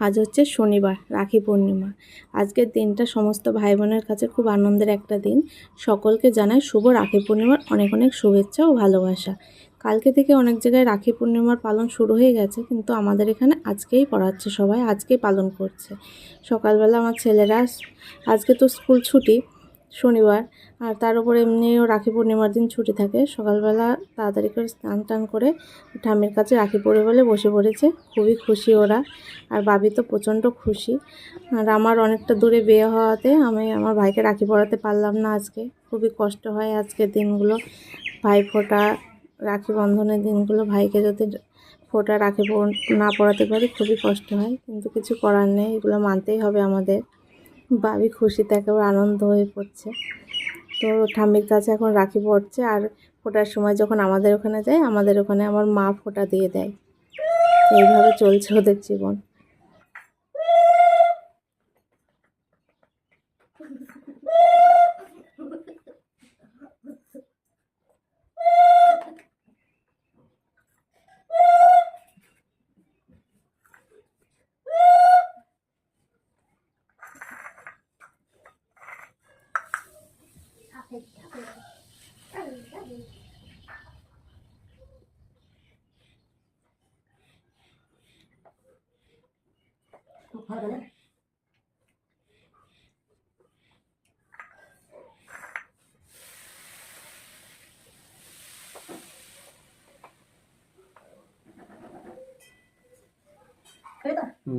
আজ হচ্ছে শনিবার, রাখি পূর্ণিমা। আজকের দিনটা সমস্ত ভাই বোনের কাছে খুব আনন্দের একটা দিন। সকলকে জানাই শুভ রাখি পূর্ণিমার অনেক অনেক শুভেচ্ছা ও ভালোবাসা। কালকে থেকে অনেক জায়গায় রাখি পূর্ণিমার পালন শুরু হয়ে গেছে, কিন্তু আমাদের এখানে আজকেই পড়াচ্ছে সবাই, আজকেই পালন করছে। সকালবেলা আমার ছেলেরা, আজকে তো স্কুল ছুটি শনিবার। আর তার উপর এমনিও রাখি পূর্ণিমার দিন ছুটি থাকে। সকালবেলা তাড়াতাড়ি করে স্নান টান করে ঠাম্মির কাছে রাখি পরে বলে বসে পড়েছে। খুবই খুশি ওরা। আর বাবি তো প্রচণ্ড খুশি। আর আমার অনেকটা দূরে বিয়ে হওয়াতে আমি আমার ভাইকে রাখি পড়াতে পারলাম না আজকে। খুবই কষ্ট হয় আজকের দিনগুলো। ভাই ফোটা রাখি বন্ধনের দিনগুলো ভাইকে যদি ফোটা রাখি না পড়াতে পারি খুবই কষ্ট হয়। কিন্তু কিছু করার নেই। এগুলো মানতেই হবে আমাদের। বাবি খুশিতে একেবারে আনন্দ হয়ে পড়ছে। তো ঠাম্মির কাছে এখন রাখি পড়ছে আর ফোটার সময় যখন আমাদের ওখানে যায়, আমাদের ওখানে আমার মা ফোটা দিয়ে দেয়। এইভাবে চলছে ওদের জীবন। うん。